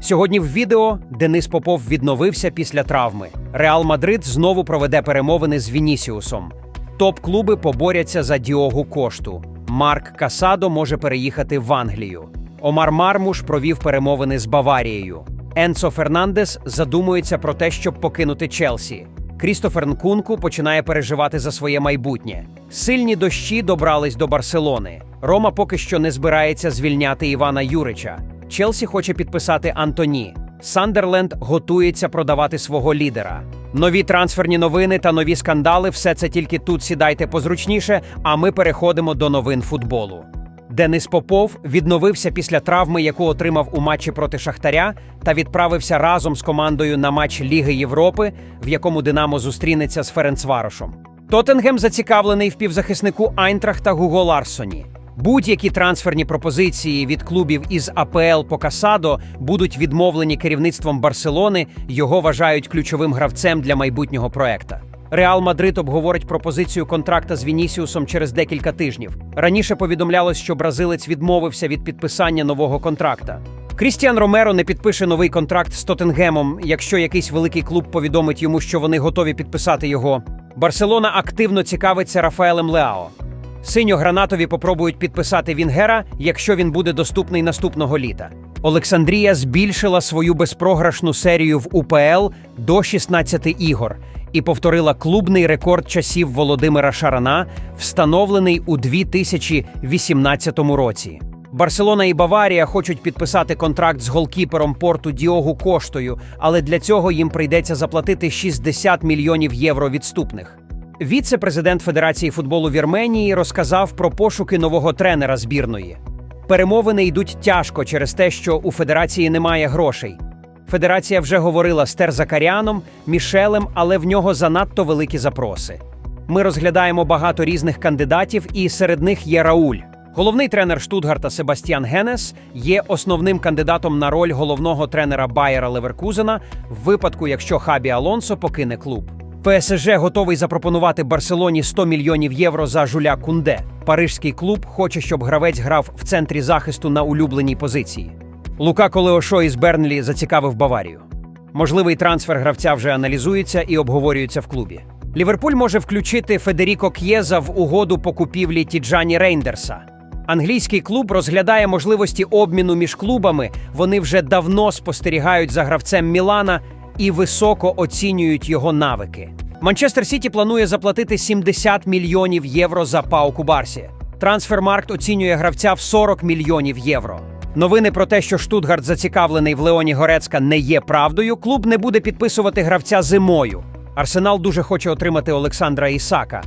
Сьогодні в відео Денис Попов відновився після травми. Реал Мадрид знову проведе перемовини з Вінісіусом. Топ-клуби поборяться за Діогу Кошту. Марк Касадо може переїхати в Англію. Омар Мармуш провів перемовини з Баварією. Енцо Фернандес задумується про те, щоб покинути Челсі. Крістофер Нкунку починає переживати за своє майбутнє. Сильні дощі добрались до Барселони. Рома поки що не збирається звільняти Івана Юрича. Челсі хоче підписати Антоні. Сандерленд готується продавати свого лідера. Нові трансферні новини та нові скандали все це тільки тут сідайте позручніше, а ми переходимо до новин футболу. Денис Попов відновився після травми, яку отримав у матчі проти Шахтаря, та відправився разом з командою на матч Ліги Європи, в якому Динамо зустрінеться з Ференцварошем. Тоттенгем зацікавлений в півзахиснику Айнтрахта Гуго Ларсоні. Будь-які трансферні пропозиції від клубів із АПЛ по Касадо будуть відмовлені керівництвом Барселони. Його вважають ключовим гравцем для майбутнього проекта. Реал Мадрид обговорить пропозицію контракта з Вінісіусом через декілька тижнів. Раніше повідомлялось, що бразилець відмовився від підписання нового контракта. Крістіан Ромеро не підпише новий контракт з Тоттенгемом, якщо якийсь великий клуб повідомить йому, що вони готові підписати його. Барселона активно цікавиться Рафаелем Леао. Синьо-гранатові попробують підписати Вінгера, якщо він буде доступний наступного літа. Олександрія збільшила свою безпрограшну серію в УПЛ до 16 ігор і повторила клубний рекорд часів Володимира Шарана, встановлений у 2018 році. Барселона і Баварія хочуть підписати контракт з голкіпером порту Діогу Коштою, але для цього їм прийдеться заплатити 60 мільйонів євро відступних. Віце-президент Федерації футболу Вірменії розказав про пошуки нового тренера збірної. Перемовини йдуть тяжко через те, що у федерації немає грошей. Федерація вже говорила з Терзакаряном, Мішелем, але в нього занадто великі запроси. Ми розглядаємо багато різних кандидатів, і серед них є Рауль. Головний тренер Штутгарта Себастьян Генес є основним кандидатом на роль головного тренера Байера Леверкузена в випадку, якщо Хабі Алонсо покине клуб. ПСЖ готовий запропонувати Барселоні 100 мільйонів євро за Жуля Кунде. Парижський клуб хоче, щоб гравець грав в центрі захисту на улюбленій позиції. Лука Колеошо із Бернлі зацікавив Баварію. Можливий трансфер гравця вже аналізується і обговорюється в клубі. Ліверпуль може включити Федеріко К'єза в угоду по купівлі Тіджані Рейндерса. Англійський клуб розглядає можливості обміну між клубами. Вони вже давно спостерігають за гравцем Мілана і високо оцінюють його навики. Манчестер Сіті планує заплатити 70 мільйонів євро за Пауку Барсі. Трансфермаркт оцінює гравця в 40 мільйонів євро. Новини про те, що Штутгарт зацікавлений в Леоні Горецька, не є правдою. Клуб не буде підписувати гравця зимою. Арсенал дуже хоче отримати Олександра Ісака.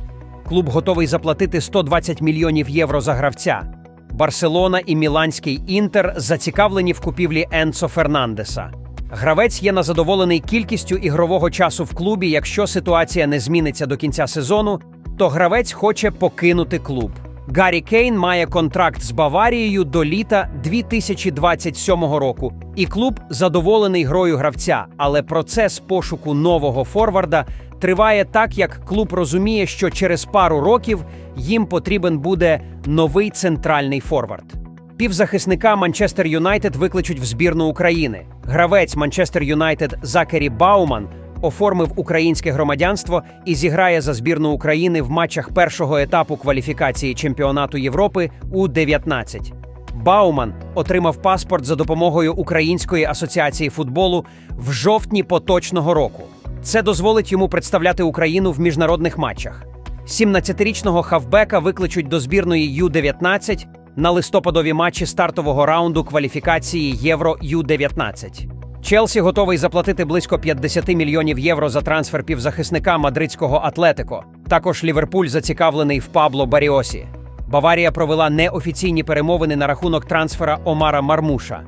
Клуб готовий заплатити 120 мільйонів євро за гравця. Барселона і Міланський Інтер зацікавлені в купівлі Енцо Фернандеса. Гравець є незадоволений кількістю ігрового часу в клубі. Якщо ситуація не зміниться до кінця сезону, то гравець хоче покинути клуб. Гаррі Кейн має контракт з Баварією до літа 2027 року, і клуб задоволений грою гравця. Але процес пошуку нового форварда триває так, як клуб розуміє, що через пару років їм потрібен буде новий центральний форвард. Півзахисника Манчестер Юнайтед викличуть в збірну України. Гравець Манчестер Юнайтед Закері Бауман оформив українське громадянство і зіграє за збірну України в матчах першого етапу кваліфікації чемпіонату Європи у 19 Бауман отримав паспорт за допомогою Української асоціації футболу в жовтні поточного року. Це дозволить йому представляти Україну в міжнародних матчах. 17-річного хавбека викличуть до збірної Ю-19 на листопадові матчі стартового раунду кваліфікації Євро Ю-19. Челсі готовий заплатити близько 50 мільйонів євро за трансфер півзахисника мадридського Атлетико. Також Ліверпуль зацікавлений в Пабло Баріосі. Баварія провела неофіційні перемовини на рахунок трансфера Омара Мармуша.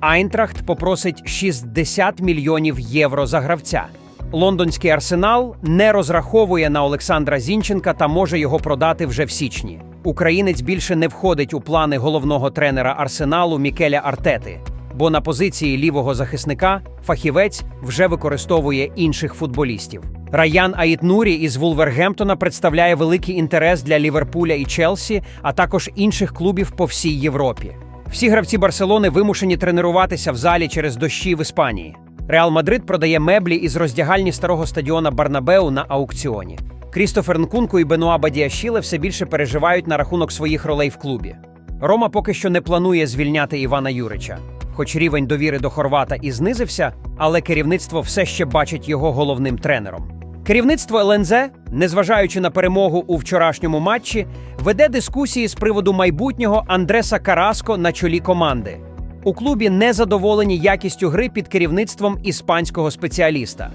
Айнтрахт попросить 60 мільйонів євро за гравця. Лондонський арсенал не розраховує на Олександра Зінченка та може його продати вже в січні. Українець більше не входить у плани головного тренера арсеналу Мікеля Артети, бо на позиції лівого захисника фахівець вже використовує інших футболістів. Раян Аїтнурі із Вулвергемптона представляє великий інтерес для Ліверпуля і Челсі, а також інших клубів по всій Європі. Всі гравці Барселони вимушені тренуватися в залі через дощі в Іспанії. Реал Мадрид продає меблі із роздягальні старого стадіона Барнабеу на аукціоні. Крістофер Нкунку і Бенуа Бадіашіле все більше переживають на рахунок своїх ролей в клубі. Рома поки що не планує звільняти Івана Юрича. Хоч рівень довіри до Хорвата і знизився, але керівництво все ще бачить його головним тренером. Керівництво ЛНЗ, незважаючи на перемогу у вчорашньому матчі, веде дискусії з приводу майбутнього Андреса Караско на чолі команди. У клубі не задоволені якістю гри під керівництвом іспанського спеціаліста.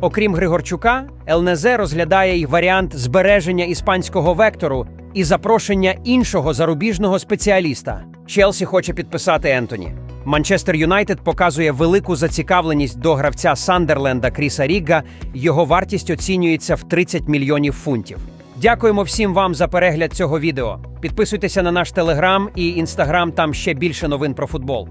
Окрім Григорчука, ЛНЗ розглядає й варіант збереження іспанського вектору і запрошення іншого зарубіжного спеціаліста. Челсі хоче підписати Ентоні. Манчестер Юнайтед показує велику зацікавленість до гравця Сандерленда Кріса Рігга. Його вартість оцінюється в 30 мільйонів фунтів. Дякуємо всім вам за перегляд цього відео. Підписуйтеся на наш телеграм і інстаграм, там ще більше новин про футбол.